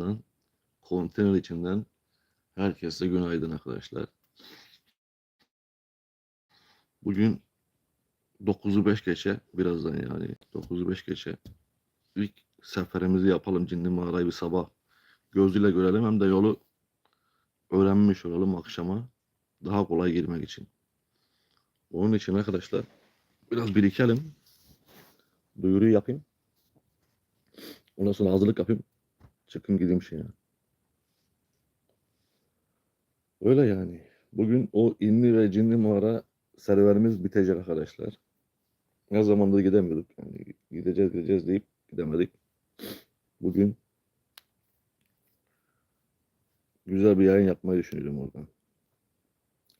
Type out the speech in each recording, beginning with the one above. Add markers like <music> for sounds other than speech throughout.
mağaradan, konteyner içinden herkese günaydın arkadaşlar. Bugün 9'u 5 geçe birazdan yani 9'u 5 geçe ilk seferimizi yapalım cinli mağarayı bir sabah gözüyle görelim hem de yolu öğrenmiş olalım akşama daha kolay girmek için. Onun için arkadaşlar biraz birikelim. Duyuruyu yapayım. Ondan sonra hazırlık yapayım. Çıkın gideyim şeye. Öyle yani. Bugün o inli ve cinli mağara serüvenimiz bitecek arkadaşlar. Ne zamandır gidemiyorduk. Yani gideceğiz gideceğiz deyip gidemedik. Bugün güzel bir yayın yapmayı düşünüyorum oradan.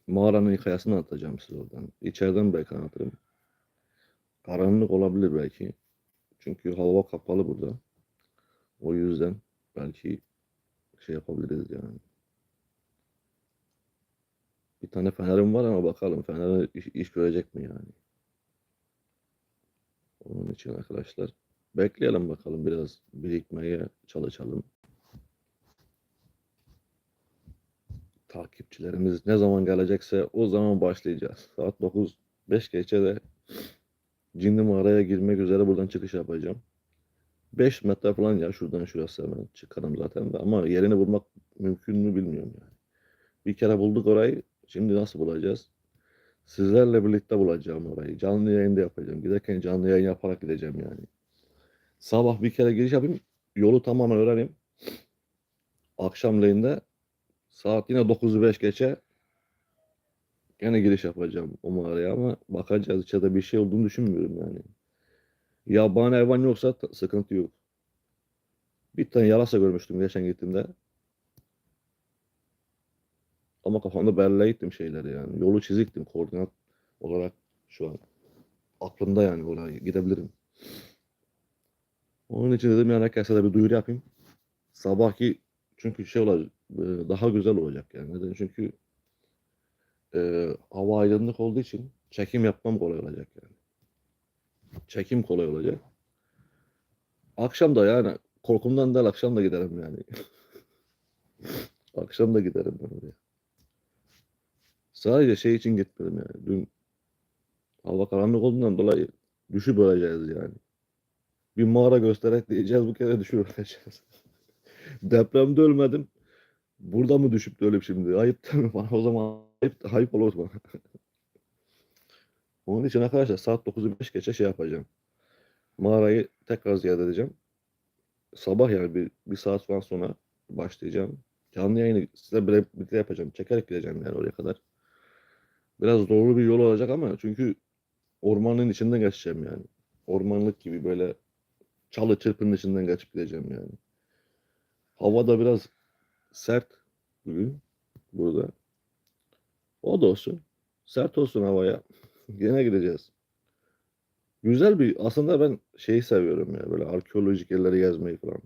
Mağaranın hikayesini anlatacağım size oradan. İçeriden belki anlatırım. Karanlık olabilir belki. Çünkü hava kapalı burada. O yüzden belki şey yapabiliriz yani. Bir tane fenerim var ama bakalım fener iş, iş görecek mi yani. Onun için arkadaşlar bekleyelim bakalım biraz birikmeye çalışalım. Takipçilerimiz ne zaman gelecekse o zaman başlayacağız. Saat 9 5 geçe de Cinli mağaraya girmek üzere buradan çıkış yapacağım. 5 metre falan ya şuradan şurası hemen çıkarım zaten de ama yerini bulmak mümkün mü bilmiyorum yani. Bir kere bulduk orayı. Şimdi nasıl bulacağız? Sizlerle birlikte bulacağım orayı. Canlı yayında yapacağım. Giderken canlı yayın yaparak gideceğim yani. Sabah bir kere giriş yapayım. Yolu tamamen öğreneyim. Akşamleyin de saat yine 9'u 5 geçe Gene giriş yapacağım o mağaraya ama bakacağız içeride bir şey olduğunu düşünmüyorum yani. Yabani hayvan yoksa sıkıntı yok. Bir tane yarasa görmüştüm geçen gittiğimde. Ama kafamda belirleyittim şeyleri yani. Yolu çiziktim koordinat olarak şu an. Aklımda yani oraya gidebilirim. Onun için dedim yani herkese de bir duyuru yapayım. Sabahki çünkü şey olacak e, daha güzel olacak yani. Neden? Çünkü e, hava aydınlık olduğu için çekim yapmam kolay olacak yani. Çekim kolay olacak. Akşam da yani korkumdan değil akşam da giderim yani. <laughs> akşam da giderim ben oraya. Sadece şey için gitmedim yani. Dün hava karanlık olduğundan dolayı düşüp öleceğiz yani. Bir mağara göstererek diyeceğiz bu kere düşüp öleceğiz. <laughs> Depremde ölmedim. Burada mı düşüp de ölüp şimdi? Ayıp değil mi bana? O zaman ayıp, ayıp olur bana. <laughs> Onun için arkadaşlar saat 9'u 5 geçe şey yapacağım. Mağarayı tekrar ziyaret edeceğim. Sabah yani bir, bir saat falan sonra başlayacağım. Canlı yayını size bir, birlikte yapacağım. Çekerek gideceğim yani oraya kadar. Biraz zorlu bir yol olacak ama çünkü ormanın içinden geçeceğim yani. Ormanlık gibi böyle çalı çırpının içinden geçip gideceğim yani. Hava da biraz sert bugün burada. O da olsun. Sert olsun havaya. Gene gideceğiz. Güzel bir aslında ben şeyi seviyorum ya böyle arkeolojik yerleri gezmeyi falan.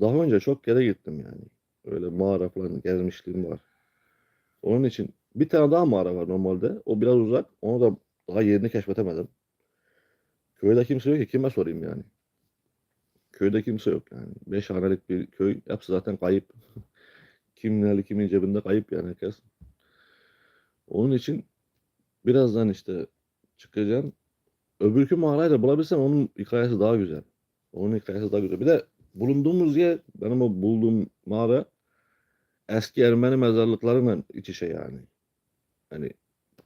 Daha önce çok kere gittim yani. Öyle mağara falan gezmişliğim var. Onun için bir tane daha mağara var normalde. O biraz uzak. Onu da daha yerini keşfetemedim. Köyde kimse yok ki kime sorayım yani. Köyde kimse yok yani. Beş hanelik bir köy. Hepsi zaten kayıp. <laughs> Eli kimin cebinde kayıp yani herkes. Onun için birazdan işte çıkacağım. Öbürkü mağarayı da bulabilsem onun hikayesi daha güzel. Onun hikayesi daha güzel. Bir de bulunduğumuz yer, benim o bulduğum mağara eski Ermeni mezarlıklarıyla iç içe yani. Hani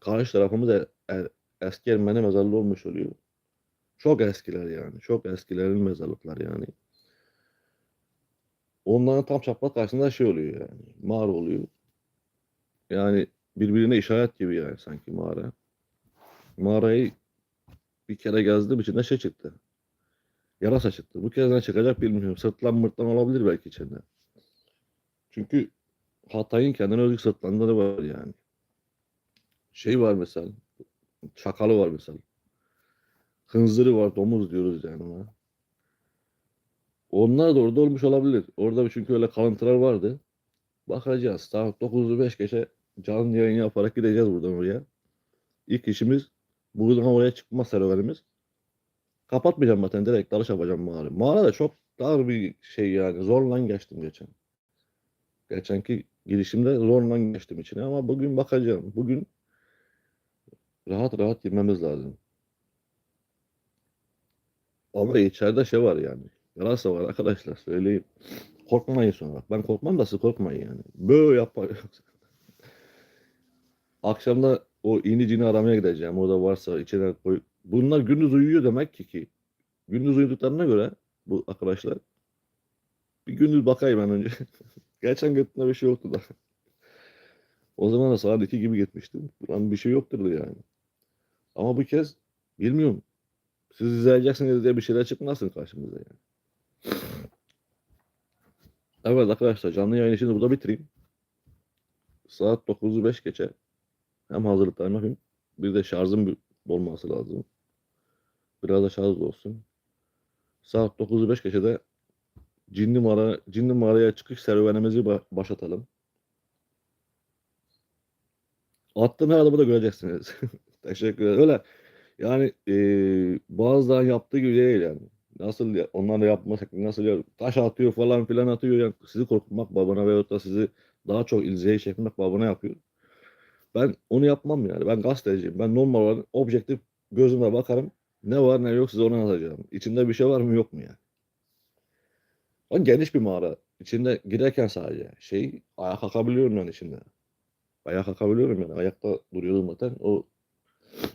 karşı tarafımız e- e- eski Ermeni mezarlığı olmuş oluyor. Çok eskiler yani. Çok eskilerin mezarlıkları yani. Onların tam çapraz karşısında şey oluyor yani. Mağara oluyor. Yani birbirine işaret gibi yani sanki mağara. Mağarayı bir kere gezdim içinde şey çıktı. Yarasa çıktı. Bu kez ne çıkacak bilmiyorum. Sırtlan mırtlan olabilir belki içinde. Çünkü Hatay'ın kendine özgü sırtlanları var yani. Şey var mesela. Çakalı var mesela. Hınzırı var, domuz diyoruz yani ona. Onlar da orada olmuş olabilir. Orada çünkü öyle kalıntılar vardı. Bakacağız. Saat 9'u 5 geçe canlı yayın yaparak gideceğiz buradan oraya. İlk işimiz buradan oraya çıkma serüvenimiz. Kapatmayacağım zaten direkt dalış yapacağım mağara. Mağara da çok dar bir şey yani. Zorla geçtim geçen. Geçenki girişimde zorla geçtim içine ama bugün bakacağım. Bugün rahat rahat girmemiz lazım. Ama içeride şey var yani. Yarasa var arkadaşlar söyleyeyim. Korkmayın sonra. Ben korkmam da siz korkmayın yani. Böyle yapar. <laughs> Akşamda o inicini aramaya gideceğim. Orada varsa içine koy. Bunlar gündüz uyuyor demek ki ki. Gündüz uyuduklarına göre bu arkadaşlar. Bir gündüz bakayım ben önce. <laughs> Geçen gittiğinde bir şey yoktu da. O zaman da saat 2 gibi gitmiştim. Buranın bir şey yoktur yani. Ama bu kez bilmiyorum. Siz izleyeceksiniz diye bir şeyler çıkmasın karşımıza yani. Evet arkadaşlar canlı yayını şimdi burada bitireyim. Saat 9'u 5 geçe. Hem hazırlıklarımı yapayım. Bir de şarjım olması lazım. Biraz da şarj olsun. Saat 9'u 5 geçe de Cinli Mağara, Cinli Mağara'ya çıkış serüvenimizi ba- başlatalım. Attığım her adımı da göreceksiniz. <laughs> Teşekkür ederim. Öyle yani eee bazıları yaptığı gibi değil yani. Nasıl onlar da yapma nasıl ya, taş atıyor falan filan atıyor yani sizi korkutmak babına veyahut da sizi daha çok ilgiye çekmek babına yapıyor. Ben onu yapmam yani. Ben gazeteciyim. Ben normal olarak objektif gözüme bakarım. Ne var ne yok size onu anlatacağım. İçinde bir şey var mı yok mu yani. O geniş bir mağara. İçinde girerken sadece şey ayağa kalkabiliyorum yani içinde. Ayağa kalkabiliyorum yani. Ayakta duruyordum zaten. O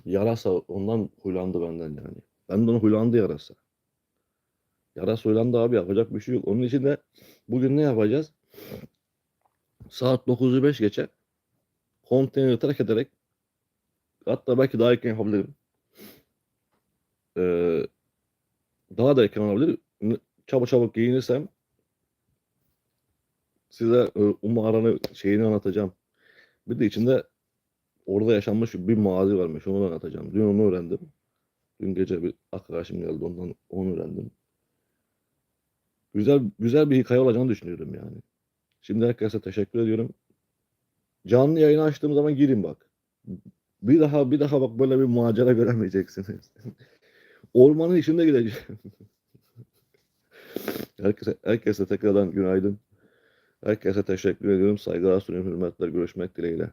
yarasa ondan huylandı benden yani. Ben de onu huylandı yarasa. Yarasa huylandı abi yapacak bir şey yok. Onun için de bugün ne yapacağız? Saat 9'u 5 geçe konteyneri terk ederek hatta belki daha erken yapabilirim. Ee, daha da erken olabilir. Çabuk çabuk giyinirsem size e, o mağaranın şeyini anlatacağım. Bir de içinde orada yaşanmış bir mazi varmış. Onu anlatacağım. Dün onu öğrendim. Dün gece bir arkadaşım geldi ondan onu öğrendim. Güzel güzel bir hikaye olacağını düşünüyorum yani. Şimdi herkese teşekkür ediyorum. Canlı yayını açtığım zaman girin bak. Bir daha bir daha bak böyle bir macera göremeyeceksiniz. <laughs> Ormanın içinde gideceğim. <laughs> herkese, herkese tekrardan günaydın. Herkese teşekkür ediyorum. Saygılar sunuyorum. Hürmetler. Görüşmek dileğiyle.